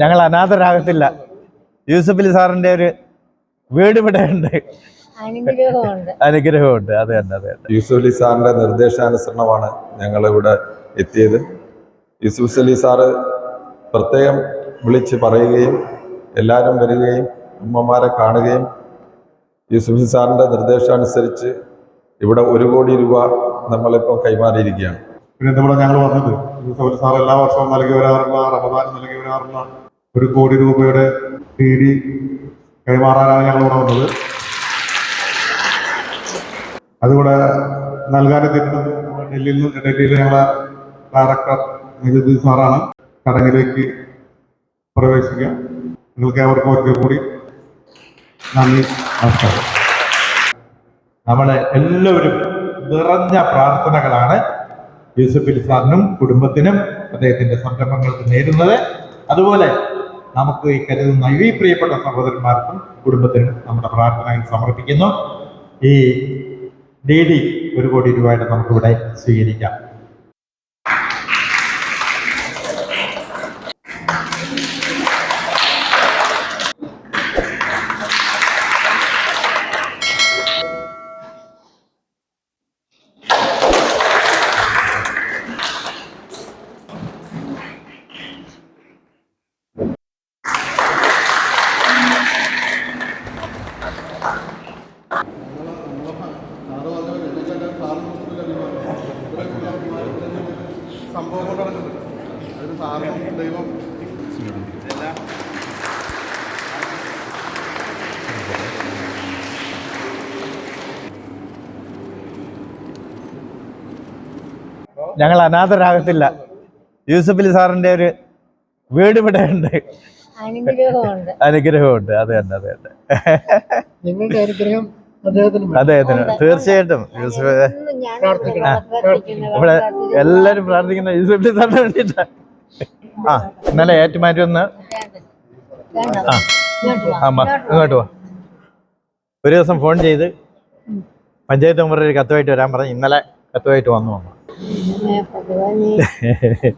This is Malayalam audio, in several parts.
ഞങ്ങൾ അനാഥരാകത്തില്ല. യൂസഫ് അലി സാറിന്റെ ഒരു വീട് ഇവിടെ ഉണ്ട്. അനുഗ്രഹമുണ്ട്. അതെ അത് തന്നെ അതെ യൂസഫ് യൂസുഫ് അലി സാറിന്റെ നിർദ്ദേശാനുസരണമാണ് ഞങ്ങൾ ഇവിടെ എത്തിയത്. യൂസുഫ് അലി സാറ് പ്രത്യേകം വിളിച്ച് പറയുകയും എല്ലാവരും വരികയും അമ്മമാരെ കാണുകയും യൂസുഫ് അലി സാറിന്റെ നിർദ്ദേശാനുസരിച്ച് ഇവിടെ ഒരു കോടി രൂപ നമ്മളിപ്പോൾ കൈമാറിയിരിക്കുകയാണ്. പിന്നെ ഇവിടെ ഞങ്ങൾ പറഞ്ഞത്? യൂസഫ് സാർ എല്ലാ വർഷവും നൽകി വരാറുള്ള റമദാൻ നൽകി വരാറുള്ള ഒരു കോടി രൂപയുടെ ഡി കൈമാറാനാണ് ഞങ്ങൾ ഇവിടെ വന്നത്. അതുകൂടെ നൽകാനെത്തിയിട്ടുള്ളത് ഡൽഹിയിൽ നിന്ന് ഡൽഹിയിലെ ഞങ്ങളെ ഡയറക്ടർ നികുതി സാറാണ്. ചടങ്ങിലേക്ക് പ്രവേശിക്കുക നിങ്ങൾക്ക് അവർക്ക് ഒരിക്കൽ കൂടി നന്ദി നമസ്കാരം. നമ്മളെ എല്ലാവരും നിറഞ്ഞ പ്രാർത്ഥനകളാണ് യൂസഫ് അലി സാറിനും കുടുംബത്തിനും അദ്ദേഹത്തിന്റെ സംരംഭങ്ങൾക്ക് നേരുന്നത്. അതുപോലെ നമുക്ക് ഈ കരുതുന്ന ഈ പ്രിയപ്പെട്ട സഹോദരന്മാർക്കും കുടുംബത്തിനും നമ്മുടെ പ്രാർത്ഥനകൾ സമർപ്പിക്കുന്നു. ഈ ഡി ഡി ഒരു കോടി രൂപയുടെ നമുക്കിവിടെ സ്വീകരിക്കാം. സാറിനും ദൈവം ഞങ്ങൾ അനാഥരാകത്തില്ല. യൂസഫ് അലി സാറിന്റെ ഒരു വീട് ഇവിടെ ഉണ്ട്. അനുഗ്രഹമുണ്ട്. അതെ അത് തന്നെ അത് തന്നെ. നിങ്ങളുടെ അനുഗ്രഹം അദ്ദേഹത്തിന് തീർച്ചയായിട്ടും. യൂസഫ് ഞാൻ പ്രാർത്ഥിക്കുന്നു, ഇവിടെ പ്രാർത്ഥിക്കുന്നു. എല്ലാരും പ്രാർത്ഥിക്കുന്ന യൂസഫ് അലി സാറിന് വേണ്ടിയിട്ടാ ആ ഇന്നലെ ഏറ്റുമാറ്റി ഒന്ന്. ആ അമ്മ ഇങ്ങോട്ട് വാ. ഒരു ദിവസം ഫോൺ ചെയ്ത് പഞ്ചായത്ത് മെമ്പർ ഒരു കത്തുമായിട്ട് വരാൻ പറഞ്ഞ് ഇന്നലെ കത്തുമായിട്ട് വന്നു ഭഗവാനേ,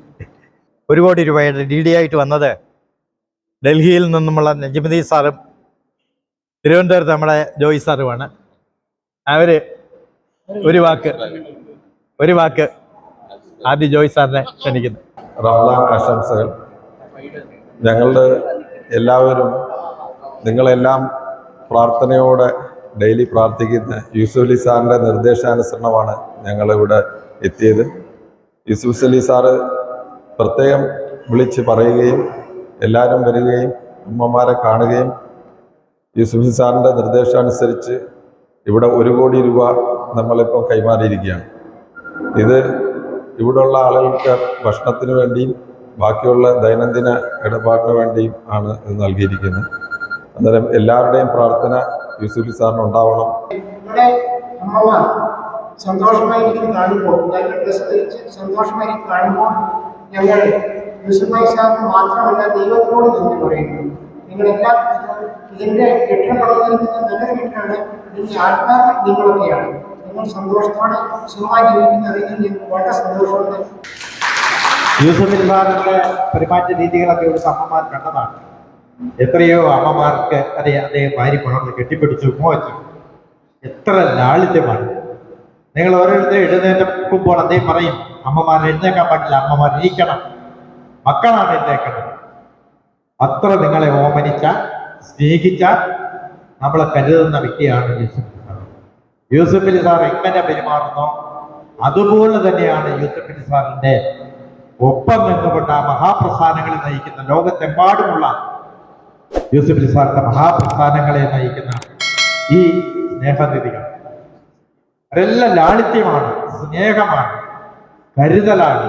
ഒരു കോടി രൂപയുടെ ഡി ഡി ആയിട്ട് വന്നത് ഡൽഹിയിൽ നിന്നുമുള്ള നജിമതി സാറും തിരുവനന്തപുരത്ത് നമ്മുടെ ജോയി സാറുമാണ് അവർ ഒരു വാക്ക് ഒരു വാക്ക് ആദ്യം ജോയി സാറിനെ ക്ഷണിക്കുന്നു റംലാൻ ആശംസകൾ. ഞങ്ങളുടെ എല്ലാവരും നിങ്ങളെല്ലാം പ്രാർത്ഥനയോടെ ഡെയിലി പ്രാർത്ഥിക്കുന്ന യൂസുഫ് അലി സാറിന്റെ നിർദ്ദേശാനുസരണമാണ് ഞങ്ങളിവിടെ എത്തിയത്. യൂസുഫ് അലി സാറ് പ്രത്യേകം വിളിച്ച് പറയുകയും എല്ലാവരും വരികയും അമ്മമാരെ കാണുകയും യൂസുഫ് സാറിന്റെ നിർദ്ദേശമനുസരിച്ച് ഇവിടെ ഒരു കോടി രൂപ നമ്മളിപ്പോൾ കൈമാറിയിരിക്കുകയാണ്. ഇത് ഇവിടെയുള്ള ആളുകൾക്ക് ഭക്ഷണത്തിന് വേണ്ടിയും ബാക്കിയുള്ള ദൈനംദിന ഇടപാടിന് വേണ്ടിയും ആണ് ഇത് നൽകിയിരിക്കുന്നത്. അന്നേരം എല്ലാവരുടെയും പ്രാർത്ഥന യൂസുഫി സാറിന് ഉണ്ടാവണം. സന്തോഷമായിരിക്കും കാണുമ്പോൾ സന്തോഷമായിരിക്കും കാണുമ്പോൾ ഞങ്ങൾ യൂസുഫായി സാറിന് മാത്രമല്ല ദൈവത്തോട് നന്ദി പറയുന്നു. നിങ്ങളെല്ലാം ഇതിന്റെ കെട്ടിടം പണിതിരിക്കുന്ന നല്ലൊരു വീട്ടിലാണ് ഇതിന്റെ ആത്മാക്കൾ നിങ്ങളൊക്കെയാണ്. നിങ്ങൾ സന്തോഷത്തോടെ സുഖമായി ജീവിക്കുന്ന അറിയുന്നത് ഞങ്ങൾക്ക് വളരെ സന്തോഷമുണ്ട്. യൂസഫ് അലി സാറിന്റെ പെരുമാറ്റ രീതികളൊക്കെ ഇവിടുത്തെ അമ്മമാർ കണ്ടതാണ്. എത്രയോ അമ്മമാർക്ക് അതെ അദ്ദേഹം ഭാര്യ പണർന്ന് കെട്ടിപ്പിടിച്ചു മോച്ചു എത്ര ലാളിത്യമാണ്. നിങ്ങൾ ഓരോരുത്തരും എഴുന്നേറ്റപ്പോൾ അദ്ദേഹം പറയും അമ്മമാർ എഴുന്നേക്കാൻ പാടില്ല അമ്മമാർ ഇരിക്കണം മക്കളാണ് എഴുന്നേക്കുന്നത് അത്ര നിങ്ങളെ ഓമനിച്ച സ്നേഹിച്ച നമ്മളെ കരുതുന്ന വ്യക്തിയാണ് സാർ യൂസഫ് അലി സാർ എങ്ങനെ പെരുമാറുന്നോ. അതുപോലെ തന്നെയാണ് യൂസഫ് അലി സാറിന്റെ ഒപ്പം നിന്നുകൊണ്ട് മഹാപ്രസ്ഥാനങ്ങളെ നയിക്കുന്ന ലോകത്തെമ്പാടുമുള്ള യൂസഫ് അലി സാറിന്റെ മഹാപ്രസ്ഥാനങ്ങളെ നയിക്കുന്ന ഈ സ്നേഹനിധികൾ. അതെല്ലാം ലാളിത്യമാണ് സ്നേഹമാണ് കരുതലാണ്.